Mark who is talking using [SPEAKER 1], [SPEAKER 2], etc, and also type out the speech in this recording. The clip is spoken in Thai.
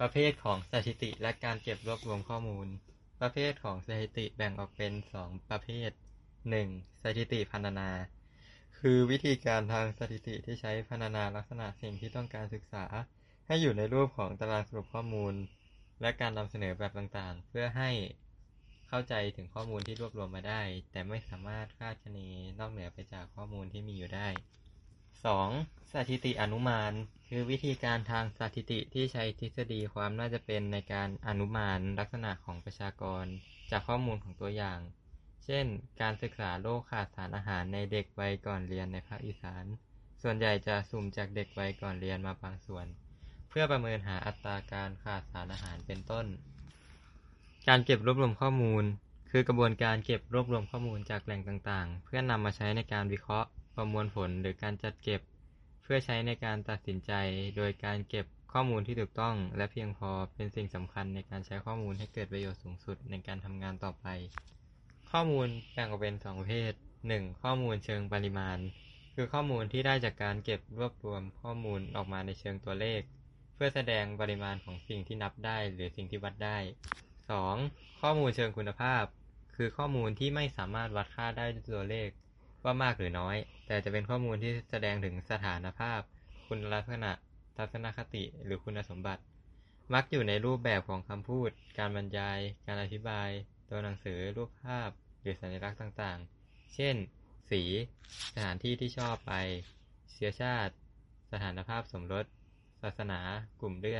[SPEAKER 1] ประเภทของสถิติและการเก็บรวบรวมข้อมูล ประเภทของสถิติแบ่งออกเป็นสองประเภทหนึ่งสถิติพรรณนา คือวิธีการทางสถิติที่ใช้พรรณนาลักษณะสิ่งที่ต้องการศึกษา ให้อยู่ในรูปของตารางสรุปข้อมูล และการนำเสนอแบบต่างๆ เพื่อให้เข้าใจถึงข้อมูลที่รวบรวมมาได้ แต่ไม่สามารถคาดคะเนนอกเหนือไปจากข้อมูลที่มีอยู่ได้สองสถิติอนุมาน คือวิธีการทางสถิติที่ใช้ทฤษฎีความน่าจะเป็นในการอนุมานลักษณะของประชากร จากข้อมูลของตัวอย่าง เช่น การศึกษาโรคขาดสารอาหารในเด็กวัยก่อนเรียนในภาคอีสาน ส่วนใหญ่จะสุ่มจากเด็กวัยก่อนเรียนมาบางส่วน เพื่อประเมินหาอัตราการขาดสารอาหารเป็นต้น การเก็บรวบรวมข้อมูล คือกระบวนการเก็บรวบรวมข้อมูลจากแหล่งต่างๆ เพื่อนำมาใช้ในการวิเคราะห์ ประมวลผลหรือการจัดเก็บ เพื่อใช้ในการตัดสินใจ โดยการเก็บข้อมูลที่ถูกต้อง และเพียงพอเป็นสิ่งสำคัญในการใช้ข้อมูลให้เกิดประโยชน์สูงสุดในการทำงานต่อไป ข้อมูลแบ่งออกเป็นสองประเภทหนึ่งข้อมูลเชิงปริมาณ คือข้อมูลที่ได้จากการเก็บรวบรวมข้อมูลออกมาในเชิงตัวเลข เพื่อแสดงปริมาณของสิ่งที่นับได้ หรือสิ่งที่วัดได้สองข้อมูลเชิงคุณภาพ คือข้อมูลที่ไม่สามารถวัดค่าได้ด้วยตัวเลข ว่ามากหรือน้อย แต่จะเป็นข้อมูลที่แสดงถึงสถานภาพ คุณลักษณะ ทัศนคติ หรือคุณสมบัติ มักอยู่ในรูปแบบของคำพูด การบรรยาย การอธิบาย ตัวหนังสือ รูปภาพ หรือสัญลักษณ์ต่างๆ เช่น สี สถานที่ที่ชอบไป เชื้อชาติ สถานภาพสมรส ศาสนา กลุ่มเลือด